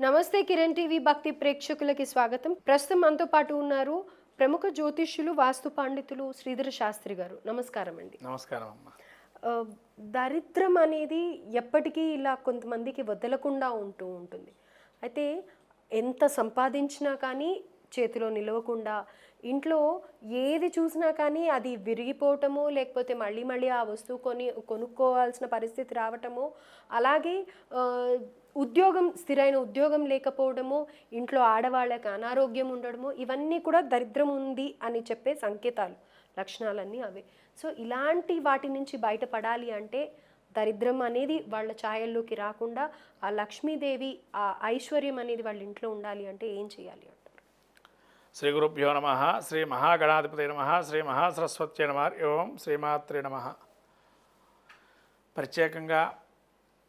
నమస్తే కిరణ్ టీవీ భక్తి ప్రేక్షకులకి స్వాగతం. ప్రస్తుతం మనతో పాటు ఉన్నారు ప్రముఖ జ్యోతిష్యులు వాస్తు పండితులు శ్రీధర శాస్త్రి గారు. నమస్కారం అండి. నమస్కారం అమ్మ. దరిద్రం అనేది ఎప్పటికీ ఇలా కొంతమందికి వదలకుండా ఉంటూ ఉంటుంది. అయితే ఎంత సంపాదించినా కానీ చేతిలో నిలవకుండా ఇంట్లో ఏది చూసినా కానీ అది విరిగిపోవటము లేకపోతే మళ్ళీ మళ్ళీ ఆ వస్తువు కొని కొనుక్కోవాల్సిన పరిస్థితి రావటము అలాగే ఉద్యోగం స్థిరైన ఉద్యోగం లేకపోవడము ఇంట్లో ఆడవాళ్ళకి అనారోగ్యం ఉండడము ఇవన్నీ కూడా దరిద్రం ఉంది అని చెప్పే సంకేతాలు లక్షణాలన్నీ అవే. సో ఇలాంటి వాటి నుంచి బయటపడాలి అంటే దరిద్రం అనేది వాళ్ళ ఛాయల్లోకి రాకుండా ఆ లక్ష్మీదేవి ఆ ఐశ్వర్యం అనేది వాళ్ళ ఇంట్లో ఉండాలి అంటే ఏం చేయాలి అంటారు? శ్రీ గురుభ్యో నమ శ్రీ మహాగణాధిపతి నమ శ్రీ మహాసరస్వతి నమ ఓం శ్రీమాత్రే నమ. ప్రత్యేకంగా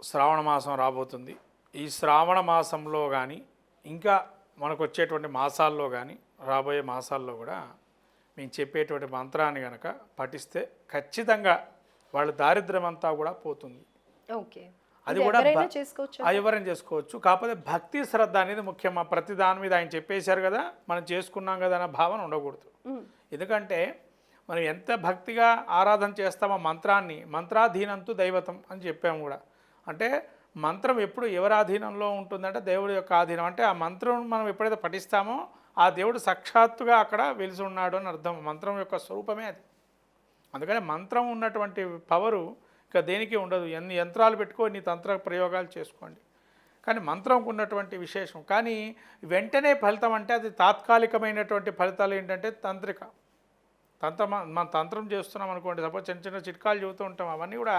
శ్రావణ మాసం రాబోతుంది. ఈ శ్రావణ మాసంలో కానీ ఇంకా మనకు వచ్చేటువంటి మాసాల్లో కానీ రాబోయే మాసాల్లో కూడా మేము చెప్పేటువంటి మంత్రాన్ని కనుక పఠిస్తే ఖచ్చితంగా వాళ్ళ దారిద్ర్యం అంతా కూడా పోతుంది. ఓకే. అది కూడా ఎవరైనా చేసుకోవచ్చు. కాకపోతే భక్తి శ్రద్ధ అనేది ముఖ్యం. ప్రతి దాని మీద ఆయన చెప్పేశారు కదా మనం చేసుకున్నాం కదా అన్న భావన ఉండకూడదు. ఎందుకంటే మనం ఎంత భక్తిగా ఆరాధన చేస్తామో మంత్రాన్ని మంత్రాధీనంతు దైవతం అని చెప్పాము కూడా. అంటే మంత్రం ఎప్పుడు ఎవరి ఆధీనంలో ఉంటుందంటే దేవుడి యొక్క ఆధీనం. అంటే ఆ మంత్రం మనం ఎప్పుడైతే పఠిస్తామో ఆ దేవుడు సాక్షాత్తుగా అక్కడ వెలిసి ఉన్నాడు అని అర్థం. మంత్రం యొక్క స్వరూపమే అది. అందుకని మంత్రం ఉన్నటువంటి పవరు ఇక దేనికి ఉండదు. ఎన్ని యంత్రాలు పెట్టుకో నీ తంత్ర ప్రయోగాలు చేసుకోండి. కానీ మంత్రంకు ఉన్నటువంటి విశేషం. కానీ వెంటనే ఫలితం అంటే అది తాత్కాలికమైనటువంటి ఫలితాలు ఏంటంటే తంత్రిక. తంత్ర మన తంత్రం చేస్తున్నాం అనుకోండి సపోజ్ చిన్న చిన్న చిట్కాలు చెబుతూ ఉంటాం అవన్నీ కూడా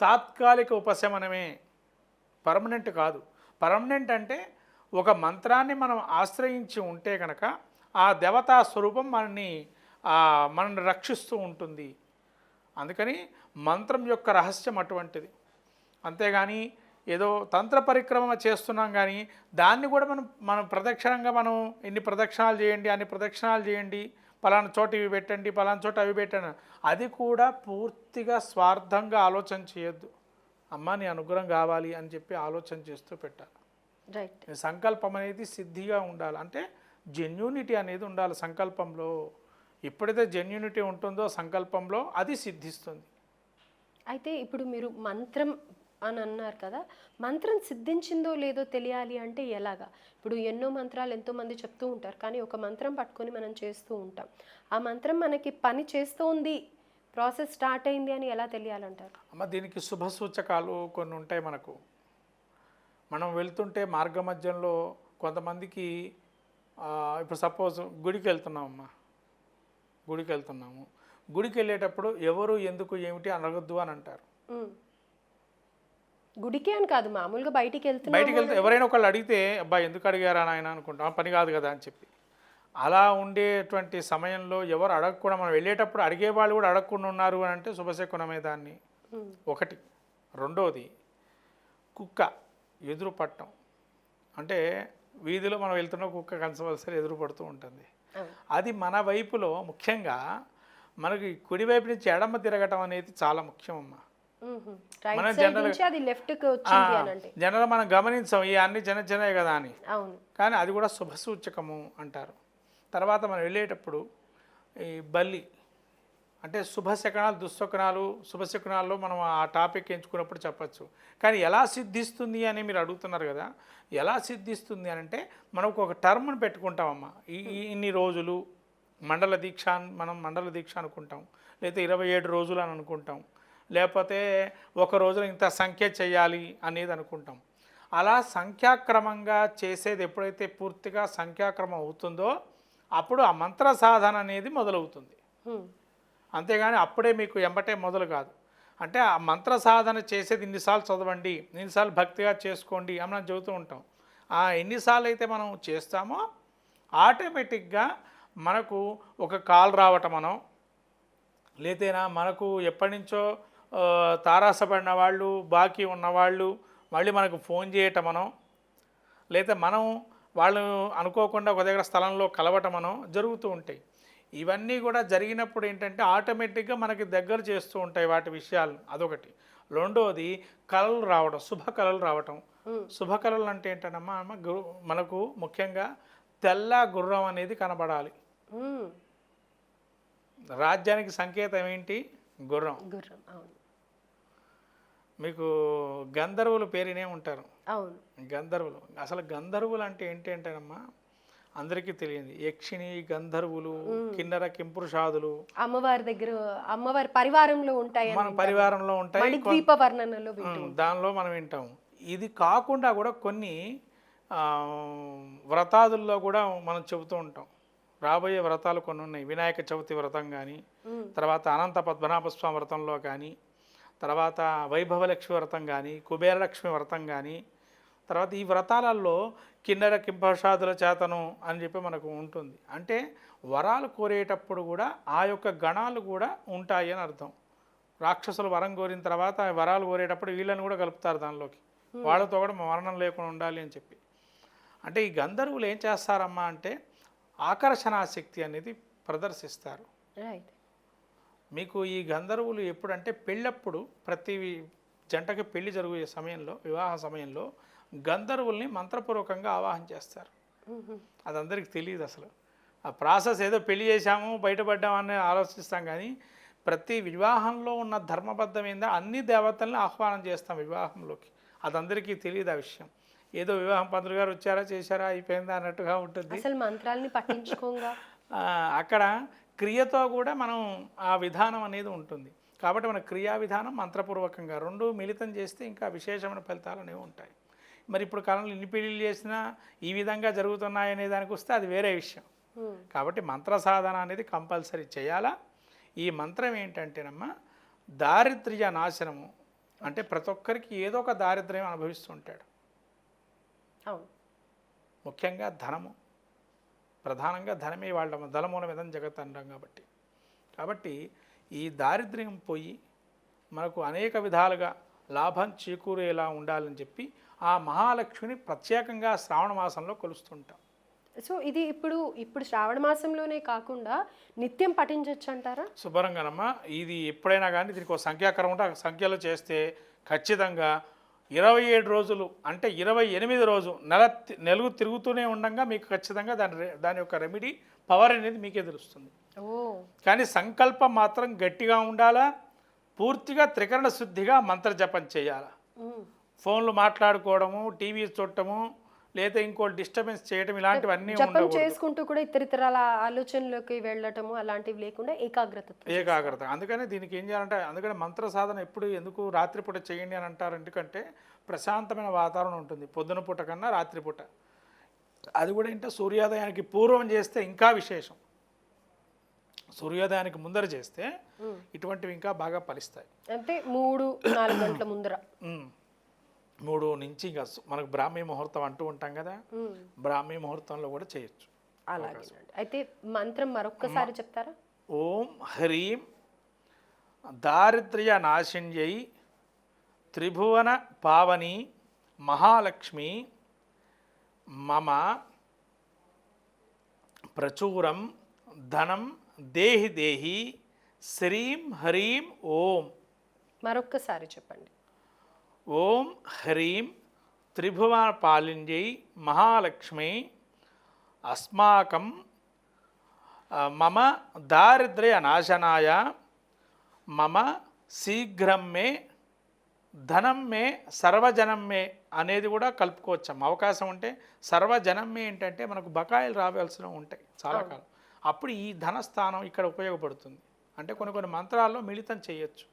తాత్కాలిక ఉపశమనమే. పర్మనెంట్ కాదు. పర్మనెంట్ అంటే ఒక మంత్రాన్ని మనం ఆశ్రయించి ఉంటే కనుక ఆ దేవతా స్వరూపం మనని మనల్ని రక్షిస్తూ ఉంటుంది. అందుకని మంత్రం యొక్క రహస్యం అటువంటిది. అంతేగాని ఏదో తంత్ర పరిక్రమ చేస్తున్నాం కానీ దాన్ని కూడా మనం మనం ప్రదక్షిణంగా మనం ఇన్ని ప్రదక్షిణాలు చేయండి అన్ని ప్రదక్షిణాలు చేయండి పలానా చోట ఇవి పెట్టండి పలానా చోట అవి పెట్టండి. అది కూడా పూర్తిగా స్వార్థంగా ఆలోచన చేయొద్దు. అమ్మ నీ అనుగ్రహం కావాలి అని చెప్పి ఆలోచన చేస్తూ పెట్టాలి. రైట్ సంకల్పం అనేది సిద్ధిగా ఉండాలి. అంటే జెన్యూనిటీ అనేది ఉండాలి సంకల్పంలో. ఎప్పుడైతే జెన్యూనిటీ ఉంటుందో సంకల్పంలో అది సిద్ధిస్తుంది. అయితే ఇప్పుడు మీరు మంత్రం అని అన్నారు కదా మంత్రం సిద్ధించిందో లేదో తెలియాలి అంటే ఎలాగా? ఇప్పుడు ఎన్నో మంత్రాలు ఎంతో మంది చెప్తూ ఉంటారు కానీ ఒక మంత్రం పట్టుకొని మనం చేస్తూ ఉంటాం. ఆ మంత్రం మనకి పని చేస్తోంది ప్రాసెస్ స్టార్ట్ అయింది అని ఎలా తెలియాలంటారు? అమ్మ దీనికి శుభ సూచకాలు కొన్ని ఉంటాయి మనకు. మనం వెళ్తుంటే మార్గ మధ్యంలో కొంతమందికి ఇప్పుడు సపోజ్ గుడికి వెళ్తున్నామమ్మా గుడికి వెళ్తున్నాము. గుడికి వెళ్ళేటప్పుడు ఎవరు ఎందుకు ఏమిటి అనగద్దు అని అంటారు. గుడికి అని కాదు మామూలుగా బయటికి వెళ్తున్నాం బయటికి వెళ్తే ఎవరైనా ఒకళ్ళు అడిగితే అబ్బా ఎందుకు అడిగారా నాయన? అనుకుంటాం. "ఆ, పని కాదు కదా అని చెప్పి. అలా ఉండేటువంటి సమయంలో ఎవరు అడగకుండా మనం వెళ్ళేటప్పుడు అడిగే వాళ్ళు కూడా అడగకుండా ఉన్నారు అని అంటే శుభశకునమే దాన్ని. ఒకటి. రెండోది కుక్క ఎదురు పట్టం. అంటే వీధిలో మనం వెళ్తున్న కుక్క కంచవలసరి ఎదురు పడుతూ ఉంటుంది. అది మన వైపులో ముఖ్యంగా మనకి కుడివైపు నుంచి ఎడమ తిరగటం అనేది చాలా ముఖ్యమమ్మా. ఉహు. రైట్ మనం జనరల్- జనరల్ మనం గమనించాం ఈ అన్ని చిన్న చిన్నవి కదా అని. కానీ అది కూడా శుభసూచకము అంటారు. తర్వాత మనం వెళ్ళేటప్పుడు ఈ బల్లి అంటే శుభశకణాలు దుశ్శకణాలు శుభశకణాల్లో మనం ఆ టాపిక్ ఎంచుకున్నప్పుడు చెప్పచ్చు. కానీ ఎలా సిద్ధిస్తుంది అని మీరు అడుగుతున్నారు కదా ఎలా సిద్ధిస్తుంది అని అంటే మనకు ఒక టర్మ్ని పెట్టుకుంటామమ్మా. ఈ ఈ- ఇన్ని రోజులు మండల దీక్ష మనం మండల దీక్ష అనుకుంటాం లేకపోతే ఇరవై ఏడు రోజులు అని అనుకుంటాం లేకపోతే ఒక రోజులో ఇంత సంఖ్య చేయాలి అనేది అనుకుంటాం. అలా సంఖ్యాక్రమంగా చేసేది ఎప్పుడైతే పూర్తిగా సంఖ్యాక్రమం అవుతుందో అప్పుడు ఆ మంత్ర సాధన అనేది మొదలవుతుంది. అంతేగాని అప్పుడే మీకు ఎంబటే మొదలు కాదు. అంటే ఆ మంత్ర సాధన చేసేది ఇన్నిసార్లు చదవండి ఇన్నిసార్లు భక్తిగా చేసుకోండి అని మనం చెబుతూ ఉంటాం. ఆ ఎన్నిసార్లు అయితే మనం చేస్తామో ఆటోమేటిక్గా మనకు ఒక కాల్ రావటం మనం లేతేనా మనకు ఎప్పటి నుంచో తారాసపడిన వాళ్ళు బాకీ ఉన్నవాళ్ళు మళ్ళీ మనకు ఫోన్ చేయటం మనం లేదా మనం వాళ్ళు అనుకోకుండా ఒక దగ్గర స్థలంలో కలవటం మనం జరుగుతూ ఉంటాయి. ఇవన్నీ కూడా జరిగినప్పుడు ఏంటంటే ఆటోమేటిక్గా మనకి దగ్గర చేస్తూ ఉంటాయి వాటి విషయాలు. అదొకటి. రెండోది కళలు రావడం శుభ కళలు రావటం. శుభ కళలు అంటే ఏంటనమ్మా మనకు ముఖ్యంగా తెల్ల గుర్రం అనేది కనబడాలి. రాజ్యానికి సంకేతం ఏంటి? గుర్రం. గుర్రం మీకు గంధర్వులు పేరునే ఉంటారు. అవును. గంధర్వులు. అసలు గంధర్వులు అంటే ఏంటి అంటేనమ్మా అందరికీ తెలియంది. యక్షిణి గంధర్వులు కిన్నర కింపురుషాదులు. అమ్మవారి దగ్గర అమ్మవారి పరివారంలో ఉంటాయి మన పరివారంలో ఉంటాయి. మణిద్వీప వర్ణనలో దానిలో మనం వింటాం. ఇది కాకుండా కూడా కొన్ని వ్రతాదుల్లో కూడా మనం చెబుతూ ఉంటాం. రాబోయే వ్రతాలు కొన్ని ఉన్నాయి వినాయక చవితి వ్రతం కానీ. తర్వాత అనంత పద్మనాభ స్వామి వ్రతంలో కానీ తర్వాత వైభవలక్ష్మి వ్రతం కానీ కుబేరలక్ష్మి వ్రతం కానీ తర్వాత ఈ వ్రతాలలో కిన్నెర కింపషాదుల చేతను అని చెప్పి మనకు ఉంటుంది. అంటే వరాలు కోరేటప్పుడు కూడా ఆ యొక్క గణాలు కూడా ఉంటాయి అని అర్థం. రాక్షసులు వరం కోరిన తర్వాత వరాలు కోరేటప్పుడు వీళ్ళని కూడా కలుపుతారు దానిలోకి. వాళ్ళతో కూడా మరణం లేకుండా ఉండాలి అని చెప్పి. అంటే ఈ గంధర్వులు ఏం చేస్తారమ్మా అంటే ఆకర్షణాశక్తి అనేది ప్రదర్శిస్తారు. రైట్. మీకు ఈ గంధర్వులు ఎప్పుడంటే పెళ్ళప్పుడు ప్రతి జంటకి పెళ్ళి జరిగే సమయంలో వివాహ సమయంలో గంధర్వుల్ని మంత్రపూర్వకంగా ఆవాహన చేస్తారు. అది అందరికీ తెలియదు అసలు. ఆ ప్రాసెస్ ఏదో పెళ్ళి చేశాము బయటపడ్డామని ఆలోచిస్తాం కానీ ప్రతి వివాహంలో ఉన్న ధర్మబద్ధమైందా అన్ని దేవతల్ని ఆహ్వానం చేస్తాం వివాహంలోకి. అది అందరికీ తెలియదు ఆ విషయం. ఏదో వివాహం పంతులు గారు వచ్చారా చేశారా అయిపోయిందా అన్నట్టుగా ఉంటుంది. అసలు మంత్రాల్ని పట్టించుకోగా. ఆ, అక్కడ క్రియతో కూడా మనం ఆ విధానం అనేది ఉంటుంది. కాబట్టి మన క్రియా విధానం మంత్రపూర్వకంగా రెండు మిళితం చేస్తే ఇంకా విశేషమైన ఫలితాలు అనేవి ఉంటాయి. మరి ఇప్పుడు కాలంలో ఇన్ని పెళ్ళిళ్ళు చేసినా ఈ విధంగా జరుగుతున్నాయి అనే దానికి వస్తే అది వేరే విషయం. కాబట్టి మంత్ర సాధన అనేది కంపల్సరీ చేయాలా? ఈ మంత్రం ఏంటంటేనమ్మా దారిద్ర్య నాశనము అంటే ప్రతి ఒక్కరికి ఏదో ఒక దారిద్ర్యం అనుభవిస్తుంటాడు ముఖ్యంగా ధనము. ప్రధానంగా ధనమే వాళ్ళ ధనమూలం ఇదం జగత్ అంటాం కాబట్టి. కాబట్టి ఈ దారిద్ర్యం పోయి మనకు అనేక విధాలుగా లాభం చేకూరేలా ఉండాలని చెప్పి ఆ మహాలక్ష్మిని ప్రత్యేకంగా శ్రావణ మాసంలో కొలుస్తుంటాం. సో ఇది ఇప్పుడు ఇప్పుడు శ్రావణ మాసంలోనే కాకుండా నిత్యం పఠించవచ్చు అంటారా? శుభ్రంగానమ్మా ఇది ఎప్పుడైనా కానీ దీనికి ఒక సంఖ్యాకరం ఉంటే ఆ సంఖ్యలో చేస్తే ఖచ్చితంగా ఇరవై ఏడు రోజులు అంటే ఇరవై ఎనిమిది రోజు నెల నెలుగు తిరుగుతూనే ఉండగా మీకు ఖచ్చితంగా దాని దాని యొక్క రెమెడీ పవర్ అనేది మీకే తెలుస్తుంది కానీ సంకల్పం మాత్రం గట్టిగా ఉండాలా? పూర్తిగా త్రికరణ శుద్ధిగా మంత్ర జపం చేయాలా. ఫోన్లు మాట్లాడుకోవడము టీవీ చూడటము లేదా ఇంకో డిస్టర్బెన్స్ చేయడం ఇలాంటివన్నీ జపం చేసుకుంటూ కూడా ఇతరితరాల ఆలోచనలోకి వెళ్ళటము అలాంటివి లేకుండా ఏకాగ్రతతో ఏకాగ్రత. అందుకని దీనికి ఏం చేయాలంటే అందుకని మంత్ర సాధన ఎప్పుడు ఎందుకు రాత్రిపూట చేయండి అని అంటారు ఎందుకంటే ప్రశాంతమైన వాతావరణం ఉంటుంది. పొద్దున పూట కన్నా రాత్రిపూట అది కూడా ఏంటంటే సూర్యోదయానికి పూర్వం చేస్తే ఇంకా విశేషం. సూర్యోదయానికి ముందర చేస్తే ఇటువంటివి ఇంకా బాగా ఫలిస్తాయి. అంటే మూడు నాలుగు గంటల ముందర. మూడు నుంచి ఇంకా మనకు బ్రాహ్మీ ముహూర్తం అంటూ ఉంటాం కదా. బ్రాహ్మీ ముహూర్తంలో కూడా చేయొచ్చు. అలాగేనండి. అయితే మంత్రం మరొక్కసారి చెప్తారా? ఓం హ్రీం దారిద్ర్య నాశిన్యై త్రిభువన పావని మహాలక్ష్మి మమ ప్రచురం ధనం దేహి దేహి శ్రీం హ్రీం ఓం. మరొక్కసారి చెప్పండి. ఓం హ్రీం త్రిభువన పాలింజై మహాలక్ష్మి. అస్మాకం మమ దారిద్ర్య నాశనాయ మమ శీఘ్రం మే ధనం మే సర్వజనం మే అనేది కూడా కలుపుకోవచ్చాం. అవకాశం ఉంటే సర్వజనం మే ఏంటంటే మనకు బకాయిలు రావాల్సినవి ఉంటాయి చాలా కాలం. అప్పుడు ఈ ధనస్థానం ఇక్కడ ఉపయోగపడుతుంది. అంటే కొన్ని కొన్ని మంత్రాల్లో మిళితం చేయొచ్చు.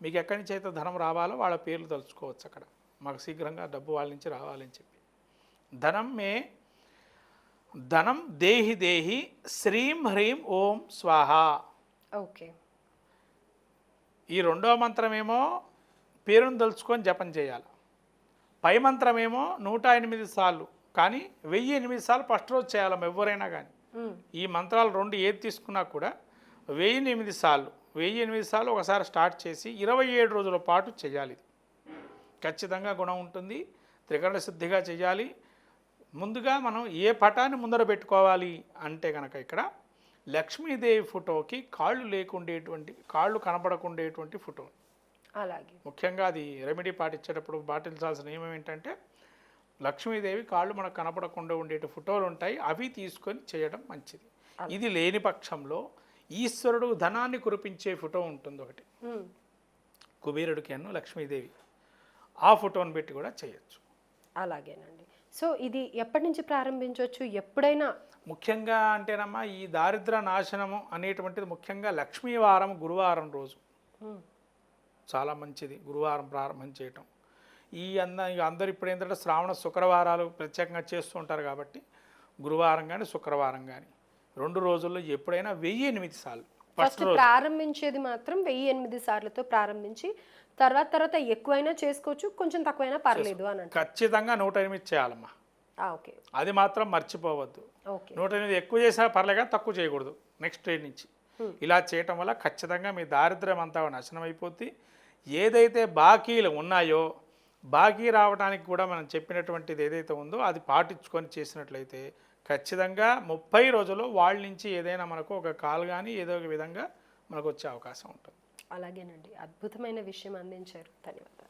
మీకు ఎక్కడి నుంచి అయితే ధనం రావాలో వాళ్ళ పేర్లు తలుచుకోవచ్చు అక్కడ. మాకు శీఘ్రంగా డబ్బు వాళ్ళ నుంచి రావాలని చెప్పి. ధనం మే ధనం దేహి దేహి శ్రీం హ్రీం ఓం స్వాహ. ఓకే. ఈ రెండో మంత్రమేమో పేరును తలుచుకొని జపం చేయాలి. పై మంత్రమేమో నూట ఎనిమిది సార్లు కానీ వెయ్యి ఎనిమిది సార్లు ఫస్ట్ రోజు చేయాలి ఎవరైనా కానీ. ఈ మంత్రాలు రెండు ఏది తీసుకున్నా కూడా వెయ్యి ఎనిమిది సార్లు వెయ్యి ఎనిమిది సార్లు ఒకసారి స్టార్ట్ చేసి ఇరవై ఏడు రోజుల పాటు చేయాలి. ఖచ్చితంగా గుణం ఉంటుంది. త్రికరణ శుద్ధిగా చేయాలి. ముందుగా మనం ఏ పటాన్ని ముందర పెట్టుకోవాలి అంటే కనుక ఇక్కడ లక్ష్మీదేవి ఫోటోకి కాళ్ళు లేకుండేటువంటి కాళ్ళు కనపడకుండేటువంటి ఫోటో. అలాగే. ముఖ్యంగా అది రెమెడీ పాటించేటప్పుడు పాటించాల్సిన నియమం ఏంటంటే లక్ష్మీదేవి కాళ్ళు మనకు కనపడకుండా ఉండేటి ఫోటోలు ఉంటాయి. అవి తీసుకొని చేయడం మంచిది. ఇది లేని పక్షంలో ఈశ్వరుడు ధనాన్ని కురిపించే ఫోటో ఉంటుంది ఒకటి. కుబేరుడికి అన్ను లక్ష్మీదేవి. ఆ ఫోటోని పెట్టి కూడా చేయొచ్చు. అలాగేనండి. సో ఇది ఎప్పటి నుంచి ప్రారంభించవచ్చు? ఎప్పుడైనా? ముఖ్యంగా అంటేనమ్మా ఈ దారిద్ర నాశనము అనేటువంటిది ముఖ్యంగా లక్ష్మీవారం గురువారం రోజు. చాలా మంచిది. గురువారం ప్రారంభం చేయటం. ఈ అంద అందరు ఇప్పుడు ఏంటంటే శ్రావణ శుక్రవారాలు ప్రత్యేకంగా చేస్తూ ఉంటారు కాబట్టి గురువారం కానీ శుక్రవారం కానీ రెండు రోజుల్లో ఎప్పుడైనా వెయ్యి ఎనిమిది సార్లు. ఫస్ట్ ప్రారంభించేది మాత్రం వెయ్యి ఎనిమిది సార్లతో ప్రారంభించి తర్వాత తర్వాత ఎక్కువైనా చేసుకోవచ్చు కొంచెం తక్కువైనా పర్లేదు అని ఖచ్చితంగా నూట ఎనిమిది చేయాలమ్మా. ఓకే. అది మాత్రం మర్చిపోవద్దు. నూట ఎనిమిది ఎక్కువ చేసినా పర్లేదు కానీ తక్కువ చేయకూడదు నెక్స్ట్ డే నుంచి. ఇలా చేయటం వల్ల ఖచ్చితంగా మీ దారిద్ర్యం అంతా నాశనం అయిపోద్ది. ఏదైతే బాకీలు ఉన్నాయో బాకీ రావడానికి కూడా మనం చెప్పినటువంటిది ఏదైతే ఉందో అది పాటించుకొని చేసినట్లయితే ఖచ్చితంగా ముప్పై రోజుల్లో వాళ్ళ నుంచి ఏదైనా మనకు ఒక కాల్ కానీ ఏదో ఒక విధంగా మనకు వచ్చే అవకాశం ఉంటుంది. అలాగేనండి. అద్భుతమైన విషయం అందించారు. ధన్యవాదాలు.